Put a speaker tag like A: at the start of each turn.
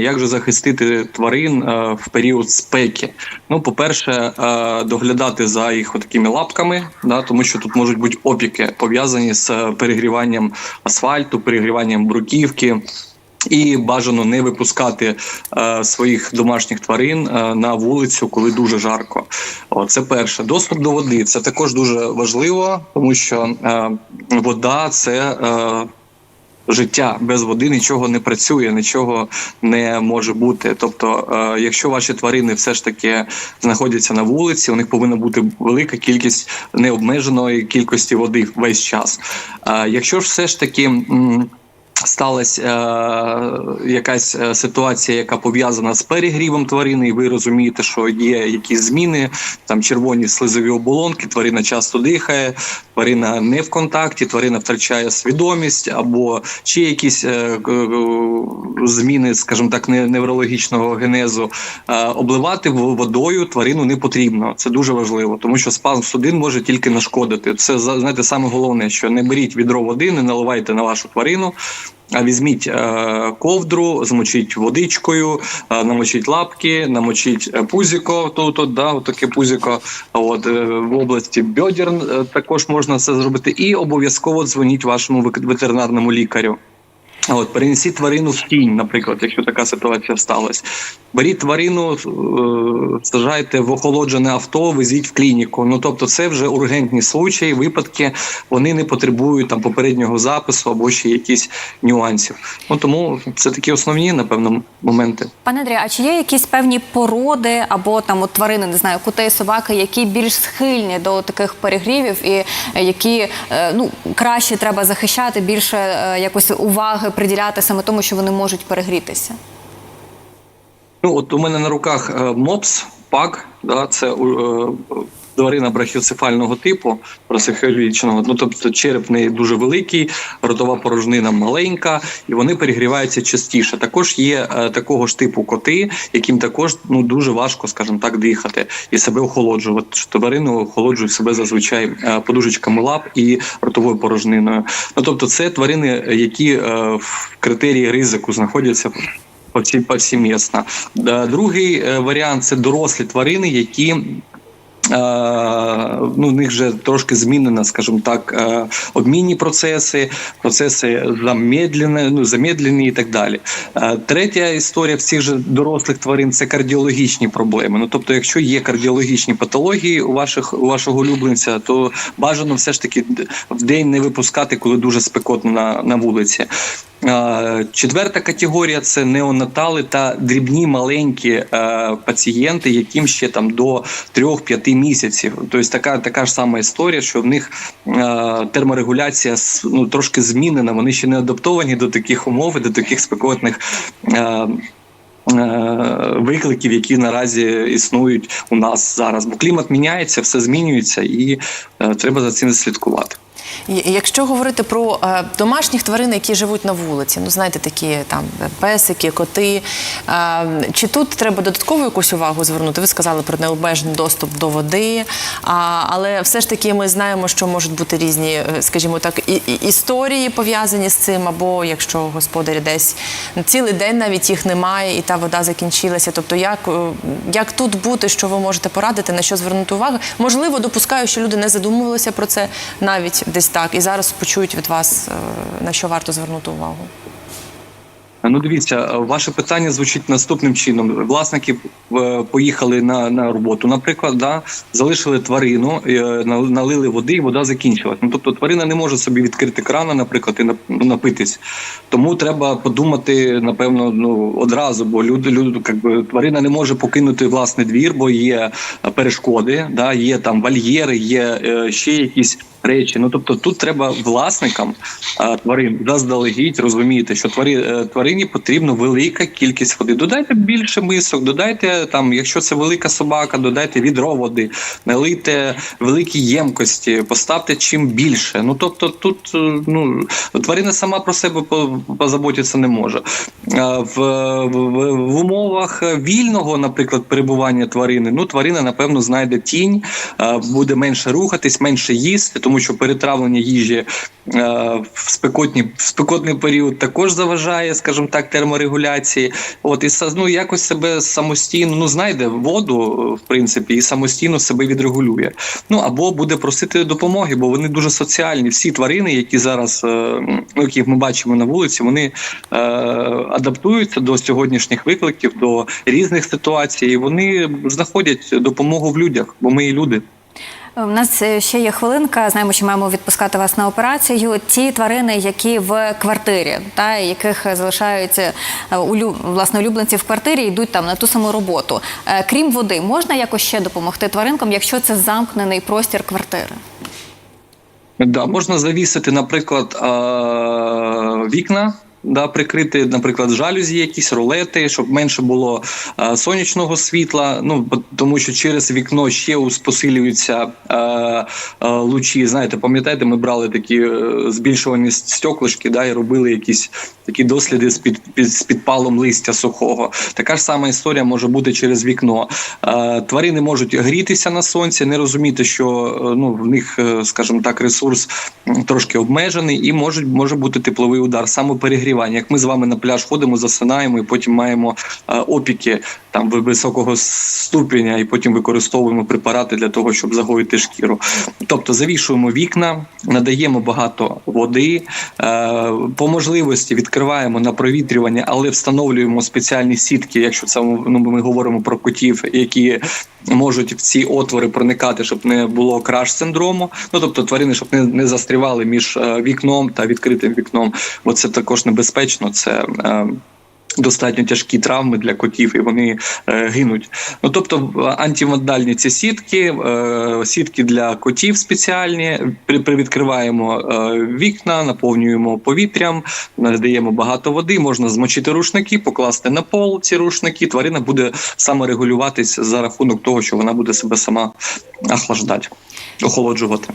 A: Як же захистити тварин е, в період спеки? Ну, по-перше, е, доглядати за їх такими лапками, да, тому що тут можуть бути опіки пов'язані з е, перегріванням асфальту, перегріванням бруківки. І бажано не випускати е, своїх домашніх тварин е, на вулицю, коли дуже жарко. О, це перше. Доступ до води це також дуже важливо, тому що е, вода це е, життя без води нічого не працює, нічого не може бути. Тобто, е, якщо ваші тварини все ж таки знаходяться на вулиці, у них повинна бути велика кількість необмеженої кількості води весь час. Е, якщо ж все ж таки. Сталася е, якась е, ситуація, яка пов'язана з перегрівом тварини, і ви розумієте, що є якісь зміни, там червоні слизові оболонки, тварина часто дихає, тварина не в контакті, тварина втрачає свідомість або ще якісь е, г- г- зміни, скажімо так, не- неврологічного генезу. Е, обливати водою тварину не потрібно. Це дуже важливо, тому що спазм судин може тільки нашкодити. Це знаєте, саме головне, що не беріть відро води, не наливайте на вашу тварину. Візьміть е, ковдру, змочіть водичкою, е, намочіть лапки, намочіть е, пузіко. Тут, от, да, таке пузіко. От в області бьодер також можна це зробити. І обов'язково дзвоніть вашому ветеринарному лікарю. От перенесіть тварину в тінь, наприклад, якщо така ситуація сталася. Беріть тварину, е, сажайте в охолоджене авто, везіть в клініку. Ну тобто, це вже ургентні случаї, випадки. Вони не потребують там попереднього запису або ще якісь нюансів. Ну тому це такі основні, напевно, моменти.
B: Пане Андрію, а чи є якісь певні породи або там от тварини, не знаю, коти, собаки, які більш схильні до таких перегрівів і е, які е, ну краще треба захищати, більше якось уваги приділяти саме тому, що вони можуть перегрітися?
A: Ну, от у мене на руках е, мопс, пак, да, це е, тварина брахіоцефального типу, просихолічного. Ну, тобто череп в неї дуже великий, ротова порожнина маленька, і вони перегріваються частіше. Також є е, такого ж типу коти, яким також ну дуже важко, скажімо так, дихати і себе охолоджувати. Тварини охолоджують себе зазвичай е, подушечками лап і ротовою порожниною. Ну тобто, це тварини, які е, в критерії ризику знаходяться повсі- повсімісно. Другий варіант це дорослі тварини, які. Е, Ну, в них вже трошки змінено, скажімо так, е, обмінні процеси, процеси замедлені, ну, замедлені і так далі. Е, Третя історія в цих же дорослих тварин це кардіологічні проблеми. Ну, тобто, якщо є кардіологічні патології у ваших у вашого улюбленця, то бажано все ж таки в день не випускати, коли дуже спекотно на, на вулиці. Е, Четверта категорія це неонатали та дрібні маленькі е, пацієнти, яким ще там до 3-5 місяців. Тобто така, така ж сама історія, що в них е, терморегуляція ну, трошки змінена. Вони ще не адаптовані до таких умов до таких спекотних. Викликів, які наразі існують у нас зараз, бо клімат міняється, все змінюється, і треба за цим слідкувати.
C: Якщо говорити про е, домашніх тварин, які живуть на вулиці, ну знаєте, такі там песики, коти. Е, чи тут треба додаткову якусь увагу звернути? Ви сказали про необмежений доступ до води, але все ж таки ми знаємо, що можуть бути різні, е, скажімо так, історії пов'язані з цим, або якщо господарі десь цілий день навіть їх немає, і та вода закінчилася. Тобто, як, як тут бути, що ви можете порадити, на що звернути увагу? Можливо, допускаю, що люди не задумувалися про це навіть десь так, і зараз почують від вас, е, на що варто звернути увагу.
A: Ну, дивіться, ваше питання звучить наступним чином. Власники е, поїхали на, на роботу, наприклад, да, залишили тварину, е, налили води, і вода закінчилась. Ну, тобто тварина не може собі відкрити крана, наприклад, і напитись. Тому треба подумати, напевно, ну одразу, бо люди, люди як би, тварина не може покинути власний двір, бо є перешкоди, да, є там вольєри, є ще якісь речі. Ну тобто тут треба власникам е, тварин заздалегідь розуміти, що тварі, е, тварині потрібна велика кількість води. Додайте більше мисок, додайте там, якщо це велика собака, додайте відро води, налийте великі ємкості, поставте чим більше. Ну тобто, тут е, ну тварина сама про себе по- позаботитися не може. В, в, в умовах вільного, наприклад, перебування тварини, ну тварина напевно знайде тінь, буде менше рухатись, менше їсти, тому що перетравлення їжі е, в спекотні в спекотний період також заважає, скажімо так, терморегуляції. От і ну, якось себе самостійно ну знайде воду, в принципі, і самостійно себе відрегулює. Ну або буде просити допомоги, бо вони дуже соціальні. Всі тварини, які зараз е, ну, яких ми бачимо на вулиці, вони е, адаптуються до сьогоднішніх викликів, до різних ситуацій. і Вони знаходять допомогу в людях, бо ми і люди.
B: У нас е, ще є хвилинка. Знаємо, що маємо відпускати вас на операцію. Ті тварини, які в квартирі, та яких залишаються е, улю, власне улюбленці в квартирі, йдуть там на ту саму роботу. Е, Крім води, можна якось ще допомогти тваринкам, якщо це замкнений простір квартири?
A: Да, можна завісити, наприклад, вікна. Да, прикрити, наприклад, жалюзі, якісь рулети, щоб менше було е, сонячного світла. Ну тому, що через вікно ще посилюються е, е, лучі. Знаєте, пам'ятаєте, ми брали такі е, збільшувані стеклишки, да, і робили якісь такі досліди з під, під з підпалом листя сухого. Така ж сама історія може бути через вікно. Е, тварини можуть грітися на сонці, не розуміти, що е, ну в них, е, скажімо так, ресурс трошки обмежений, і може, може бути тепловий удар, самоперегрівання. Як ми з вами на пляж ходимо, засинаємо, і потім маємо е, опіки там високого ступеня, і потім використовуємо препарати для того, щоб загоїти шкіру. Тобто завішуємо вікна, надаємо багато води, е, по можливості відкриваємо на провітрювання, але встановлюємо спеціальні сітки, якщо це ну, ми говоримо про котів, які можуть в ці отвори проникати, щоб не було краш синдрому. Ну тобто тварини, щоб не, не застрівали між е, вікном та відкритим вікном. Бо це також небезпечно. Це е, Достатньо тяжкі травми для котів, і вони е, гинуть. Ну тобто, в- антивандальні ці сітки, е, сітки для котів спеціальні. При- Привідкриваємо е, вікна, наповнюємо повітрям, надаємо багато води. Можна змочити рушники, покласти на пол ці рушники. Тварина буде саморегулюватись за рахунок того, що вона буде себе сама охлаждати, охолоджувати.